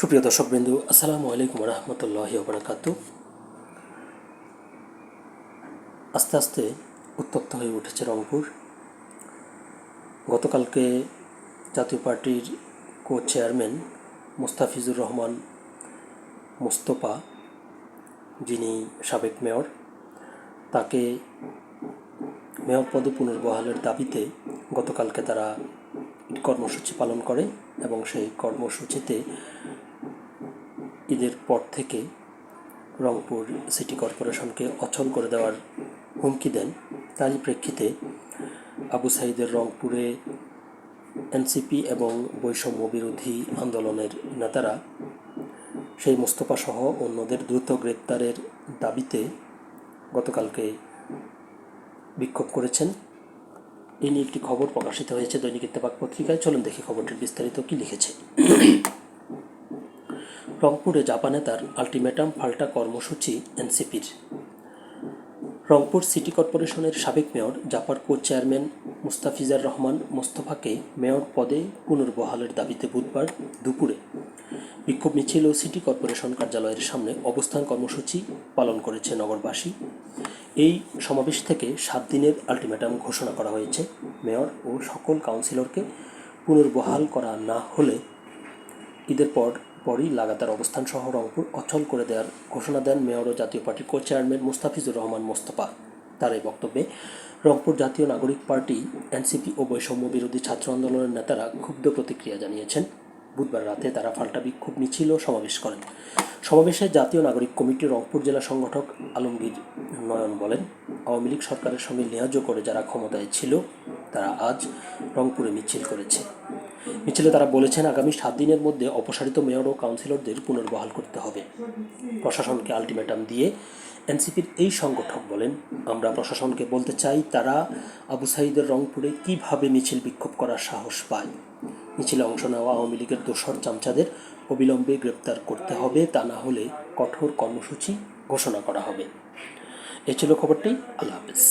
সুপ্রিয় দর্শকবৃন্দু, আসসালামু আলাইকুম রহমতুল্লাহি ওবরাকাত আস্তে আস্তে উত্তপ্ত হয়ে উঠেছে রংপুর। গতকালকে জাতীয় পার্টির কো চেয়ারম্যান মুস্তাফিজুর রহমান মুস্তফা, যিনি সাবেক মেয়র, তাকে মেয়র পদে পুনর্বহালের দাবিতে গতকালকে তারা কর্মসূচি পালন করে এবং সেই কর্মসূচিতে ঈদের পর থেকে রংপুর সিটি কর্পোরেশনকে অচল করে দেওয়ার হুমকি দেন। তারই প্রেক্ষিতে আবু সাইদের রংপুরে এনসিপি এবং বৈষম্য বিরোধী আন্দোলনের নেতারা সেই মোস্তফা সহ অন্যদের দ্রুত গ্রেপ্তারের দাবিতে গতকালকে বিক্ষোভ করেছেন। এই নিয়ে একটি খবর প্রকাশিত হয়েছে দৈনিক ইত্তেফাক পত্রিকায়। চলুন দেখি খবরটির বিস্তারিত কি লিখেছে। রংপুরে জাপানে তার আলটিমেটাম পাল্টা কর্মসূচি এনসিপির। রংপুর সিটি কর্পোরেশনের সাবেক মেয়র, জাপার কো চেয়ারম্যান মুস্তাফিজার রহমান মোস্তফাকে মেয়র পদে পুনর্বহালের দাবিতে বুধবার দুপুরে বিক্ষোভ মিছিল ও সিটি কর্পোরেশন কার্যালয়ের সামনে অবস্থান কর্মসূচি পালন করেছে নগরবাসী। এই সমাবেশ থেকে সাত দিনের আলটিমেটাম ঘোষণা করা হয়েছে। মেয়র ও সকল কাউন্সিলরকে পুনর্বহাল করা না হলে ঈদের পর পরই লাগাতার অবস্থান সহ রংপুর অচল করে দেওয়ার ঘোষণা দেন মেয়র ও জাতীয় পার্টির কো চেয়ারম্যান মুস্তাফিজুর রহমান মোস্তফা। তার এই বক্তব্যে রংপুর জাতীয় নাগরিক পার্টি, এনসিপি ও বৈষম্য বিরোধী ছাত্র আন্দোলনের নেতারা ক্ষুব্ধ প্রতিক্রিয়া জানিয়েছেন। বুধবার রাতে তারা পাল্টা বিক্ষোভ, মিছিল ও সমাবেশ করেন। সমাবেশে জাতীয় নাগরিক কমিটির রংপুর জেলা সংগঠক আলমগীর নয়ন বলেন, আওয়ামী লীগ সরকারের সঙ্গে লিয়াজ করে যারা ক্ষমতায় ছিল, তারা আজ রংপুরে মিছিল করেছে। মিছিলে তারা বলেছেন আগামী সাত দিনের মধ্যে অপসারিত মেয়র ও কাউন্সিলরদের পুনর্বহাল করতে হবে। প্রশাসনকে আলটিমেটাম দিয়ে এনসিপির এই সংগঠক বলেন, আমরা প্রশাসনকে বলতে চাই তারা আবু সাইদের রংপুরে কীভাবে মিছিল বিক্ষোভ করার সাহস পায়। মিছিলে অংশ নেওয়া আওয়ামী লীগের দোসর চামচাদের অবিলম্বে গ্রেপ্তার করতে হবে, তা না হলে কঠোর কর্মসূচি ঘোষণা করা হবে। এ ছিল খবরটি, আল্লাহ হাফেজ।